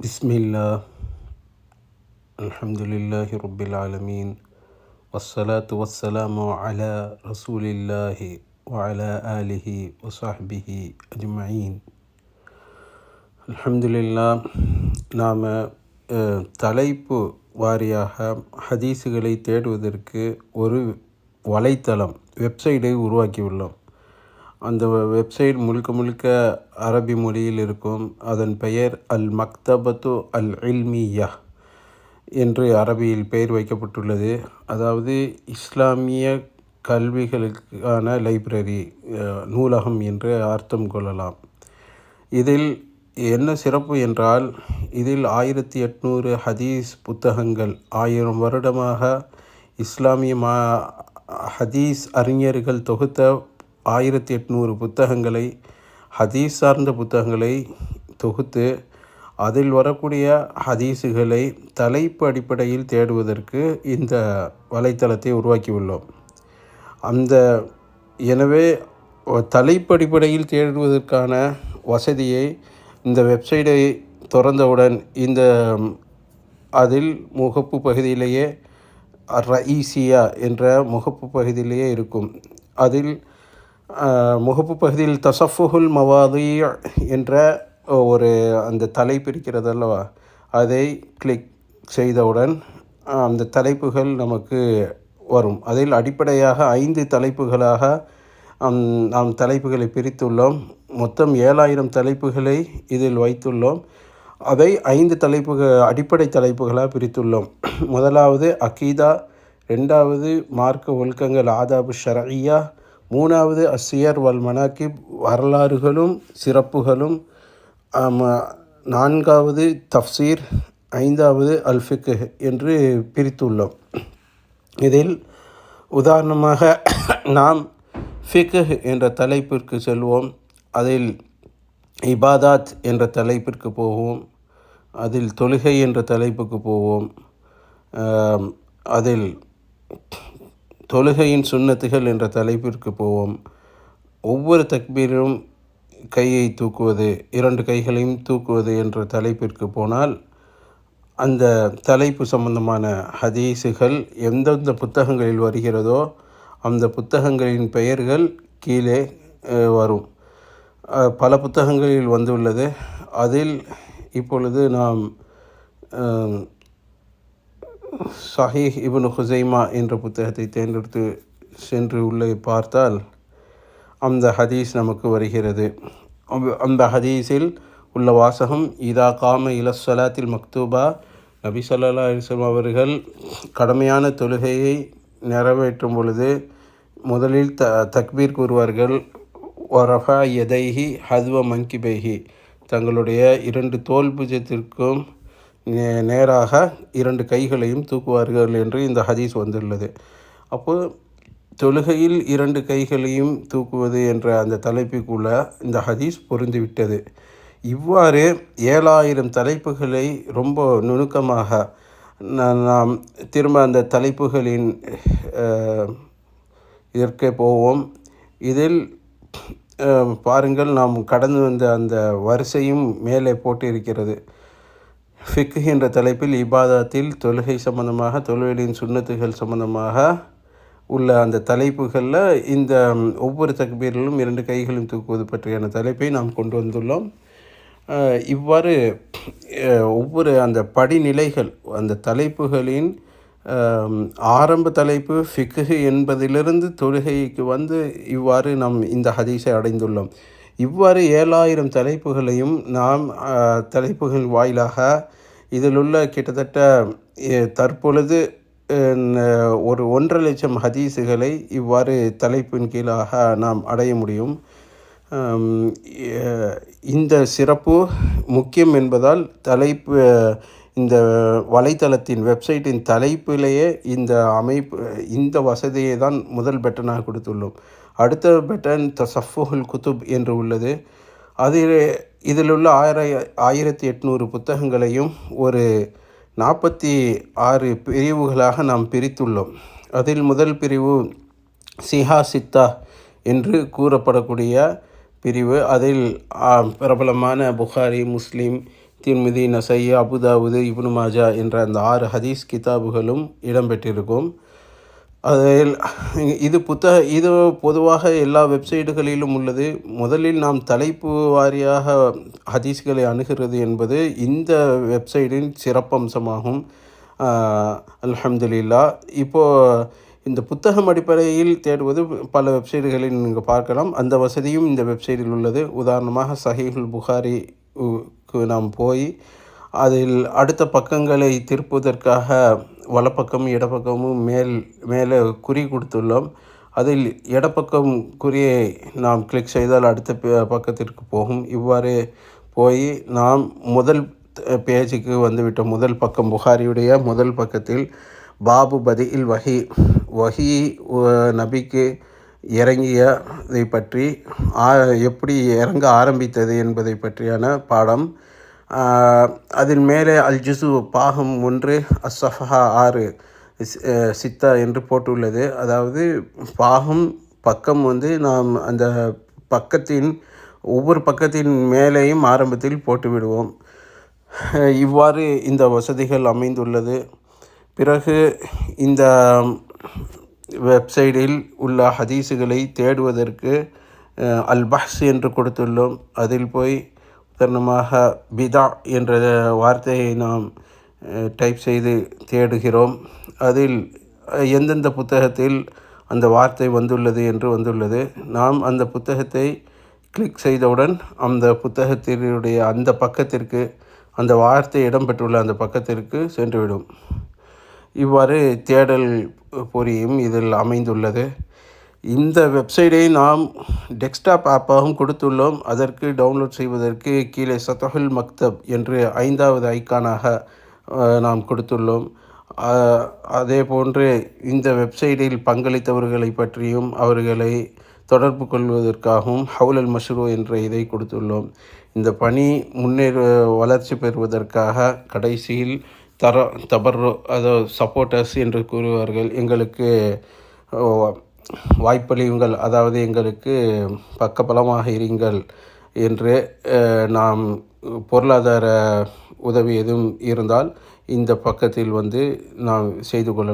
بسم الله الحمد لله رب العالمين والصلاة والسلام على رسول الله وعلى آله وصحبه أجمعين அல்ஹம்துலில்லா நாம் அஹ், தலைப்பு வாரியாக ஹதீஸுகளை தேடுவதற்கு ஒரு வலைத்தளம் வெப்சைட்டை உருவாக்கியுள்ளோம் அந்த வெப்சைட் முழுக்க முழுக்க அரபி மொழியில் இருக்கும். அதன் பெயர் அல் மக்தபத்து அல் இல்மியா என்று அரபியில் பெயர் வைக்கப்பட்டுள்ளது. அதாவது இஸ்லாமிய கல்விகளுக்கான லைப்ரரி நூலகம் என்று அர்த்தம் கொள்ளலாம். இதில் என்ன சிறப்பு என்றால் இதில் ஆயிரத்தி எட்நூறு ஹதீஸ் புத்தகங்கள் ஆயிரம் வருடமாக இஸ்லாமிய மா ஹதீஸ் அறிஞர்கள் தொகுத்த ஆயிரத்தி எட்நூறு புத்தகங்களை ஹதீஸ் சார்ந்த புத்தகங்களை தொகுத்து அதில் வரக்கூடிய ஹதீஸுகளை தலைப்பு அடிப்படையில் தேடுவதற்கு இந்த வலைத்தளத்தை உருவாக்கியுள்ளோம். அந்த எனவே தலைப்பு அடிப்படையில் தேடுவதற்கான வசதியை இந்த வெப்சைட்டை திறந்தவுடன் இந்த அதில் முகப்பு பகுதியிலேயே ரஈசியா என்ற முகப்பு பகுதியிலேயே இருக்கும். அதில் முகப்பு பகுதியில் தசஃபுல் மவாதி என்ற ஒரு அந்த தலைப்பு இருக்கிறது அல்லவா? அதை கிளிக் செய்தவுடன் அந்த தலைப்புகள் நமக்கு வரும். அதில் அடிப்படையாக ஐந்து தலைப்புகளாக நாம் தலைப்புகளை பிரித்துள்ளோம். மொத்தம் ஏழாயிரம் தலைப்புகளை இதில் வைத்துள்ளோம். அதை ஐந்து தலைப்புகள் அடிப்படை தலைப்புகளாக பிரித்துள்ளோம். முதலாவது அகீதா ரெண்டாவது மார்க்க ஒழுக்கங்கள் ஆதாபு ஷரய்யா மூணாவது அசியர் வல் மனாக்கிப் வரலாறுகளும் சிறப்புகளும் நான்காவது தஃப்சீர் ஐந்தாவது அல்ஃபிக்கு என்று பிரித்துள்ளோம். இதில் உதாரணமாக நாம் ஃபிக்கு என்ற தலைப்பிற்கு செல்வோம் அதில் இபாதாத் என்ற தலைப்பிற்கு போவோம் அதில் தொழுகை என்ற தலைப்புக்கு போவோம் அதில் தொழுகையின் சுண்ணத்துகள் என்ற தலைப்பிற்கு போவோம். ஒவ்வொரு தக்பீரும் கையை தூக்குவது இரண்டு கைகளையும் தூக்குவது என்ற தலைப்பிற்கு போனால் அந்த தலைப்பு சம்பந்தமான ஹதீஸுகள் எந்தெந்த புத்தகங்களில் வருகிறதோ அந்த புத்தகங்களின் பெயர்கள் கீழே வரும். பல புத்தகங்களில் வந்துள்ளது. அதில் இப்பொழுது நாம் சஹீஹ் இப்னு ஹுசைமா என்ற புத்தகத்தை தேர்ந்தெடுத்து சென்று உள்ளே பார்த்தால் அந்த ஹதீஸ் நமக்கு வருகிறது. அந்த- அந்த ஹதீஸில் உள்ள வாசகம் இதா காம இலசலாத்தில் மக்தூபா நபி சொல்லா அலிஸ்லாம் அவர்கள் கடமையான தொழுகையை நிறைவேற்றும் பொழுது முதலில் த தக்பீர் கூறுவார்கள் ஒரஃபா எதைஹி ஹத்வ மங்கிபைஹி தங்களுடைய இரண்டு தோல் புஜத்திற்கும் நேராக இரண்டு கைகளையும் தூக்குவார்கள் என்று இந்த ஹதீஸ் வந்துள்ளது. அப்போது தொழுகையில் இரண்டு கைகளையும் தூக்குவது என்ற அந்த தலைப்புக்குள்ள இந்த ஹதீஸ் பொருந்துவிட்டது. இவ்வாறு ஏழாயிரம் தலைப்புகளை ரொம்ப நுணுக்கமாக நாம் திரும்ப அந்த தலைப்புகளின் இதற்கே போவோம். இதில் பாருங்கள் நாம் கடந்து வந்த அந்த வரிசையும் மேலே போட்டு ஃபிக்கு என்ற தலைப்பில் இபாதாத்தில் தொழுகை சம்பந்தமாக தொழுகையின் சுண்ணத்துகள் சம்பந்தமாக உள்ள அந்த தலைப்புகளில் இந்த ஒவ்வொரு தக்பீரிலும் இரண்டு கைகளும் தூக்குவது பற்றியான தலைப்பை நாம் கொண்டு வந்துள்ளோம். இவ்வாறு ஒவ்வொரு அந்த படிநிலைகள் அந்த தலைப்புகளின் ஆரம்ப தலைப்பு ஃபிக்கு என்பதிலிருந்து தொழுகைக்கு வந்து இவ்வாறு நாம் இந்த ஹதீஸை அடைந்துள்ளோம். இவ்வாறு ஏழாயிரம் தலைப்புகளையும் நாம் தலைப்புகள் வாயிலாக இதில் உள்ள கிட்டத்தட்ட தற்பொழுது ஒரு ஒன்றரை லட்சம் ஹதீஸுகளை இவ்வாறு தலைப்பின் கீழாக நாம் அடைய முடியும். இந்த சிறப்பு முக்கியம் என்பதால் தலைப்பு இந்த வலைத்தளத்தின் வெப்சைட்டின் தலைப்பிலேயே இந்த அமைப்பு இந்த வசதியை தான் முதல் பெட்டனாக கொடுத்துள்ளோம். அடுத்த பெட்டன் தசஃபுல் குத்துப் என்று உள்ளது. அதில் இதில் உள்ள ஆயிர ஆயிரத்தி எட்நூறு புத்தகங்களையும் ஒரு நாற்பத்தி ஆறு பிரிவுகளாக நாம் பிரித்துள்ளோம். அதில் முதல் பிரிவு சிஹா சித்தா என்று கூறப்படக்கூடிய பிரிவு. அதில் பிரபலமான புகாரி முஸ்லீம் திருமிதி நசை அபுதாவுது இப்னு மாஜா என்ற அந்த ஆறு ஹதீஸ் கிதாபுகளும் இடம்பெற்றிருக்கும். அதில் இது புத்தக இது பொதுவாக எல்லா வெப்சைட்டுகளிலும் உள்ளது. முதலில் நாம் தலைப்பு வாரியாக ஹதீஸ்களை அணுகிறது என்பது இந்த வெப்சைட்டின் சிறப்பம்சமாகும். அல்ஹம்துலில்லா. இப்போது இந்த புத்தகம் அடிப்படையில் தேடுவது பல வெப்சைட்டுகளில் நீங்கள் பார்க்கலாம். அந்த வசதியும் இந்த வெப்சைட்டில் உள்ளது. உதாரணமாக சஹீஹுல் புகாரிக்கு நாம் போய் அதில் அடுத்த பக்கங்களை திருப்புவதற்காக வலப்பக்கம் இடப்பக்கமும் மேல் மேலே குறி கொடுத்துள்ளோம். அதில் இடப்பக்கம் குறியை நாம் கிளிக் செய்தால் அடுத்த பே- பக்கத்திற்கு போகும். இவ்வாறு போய் நாம் முதல் பேஜுக்கு வந்துவிட்டோம். முதல் பக்கம் புகாரியுடைய முதல் பக்கத்தில் பாபு பதில் வகி வஹி நபிக்கு நபிக்கு இறங்கியதை பற்றி ஆ- எப்படி இறங்க ஆரம்பித்தது என்பதை பற்றியான பாடம் அதன் மேலே அல் ஜிசு பாகம் ஒன்று அஸ்ஸஃபஹா ஆறு சித்தா என்று போட்டுள்ளது. அதாவது பாகம் பக்கம் வந்து நாம் அந்த பக்கத்தின் ஒவ்வொரு பக்கத்தின் மேலேயும் ஆரம்பத்தில் போட்டுவிடுவோம் இவ்வாறு இந்த வசதிகள் அமைந்துள்ளது. பிறகு இந்த வெப்சைட்டில் உள்ள ஹதீஸுகளை தேடுவதற்கு அல்பஹ்ஸ் என்று கொடுத்துள்ளோம். அதில் போய் உதாரணமாக பிதா என்ற வார்த்தையை நாம் டைப் செய்து தேடுகிறோம். அதில் எந்தெந்த புத்தகத்தில் அந்த வார்த்தை வந்துள்ளது என்று வந்துள்ளது. நாம் அந்த புத்தகத்தை கிளிக் செய்தவுடன் அந்த புத்தகத்தினுடைய அந்த பக்கத்திற்கு அந்த வார்த்தை இடம்பெற்றுள்ள அந்த பக்கத்திற்கு சென்றுவிடும். இவ்வாறு தேடல் பொறியும் இதில் அமைந்துள்ளது. இந்த வெப்சைட்டை நாம் டெஸ்க்டாப் ஆப்பாகவும் கொடுத்துள்ளோம். அதற்கு டவுன்லோட் செய்வதற்கு கீழே சத்தஹுல் மக்தப் என்று ஐந்தாவது ஐக்கானாக நாம் கொடுத்துள்ளோம். அதே போன்று இந்த வெப்சைட்டில் பங்களித்தவர்களை பற்றியும் அவர்களை தொடர்பு கொள்வதற்காகவும் ஹவுலல் மஷ்ரூ என்ற இதை கொடுத்துள்ளோம். இந்த பணி முன்னேற வளர்ச்சி பெறுவதற்காக கடைசியில் தர தபர்ரோ அதோ சப்போர்ட்டர்ஸ் என்று கூறுவார்கள். எங்களுக்கு வாய்ப்பளியுங்கள். அதாவது எங்களுக்கு பக்கபலமாக இருங்கள் என்று நாம் பொருளாதார உதவி எதுவும் இருந்தால் இந்த பக்கத்தில் வந்து நாம் செய்து கொள்ள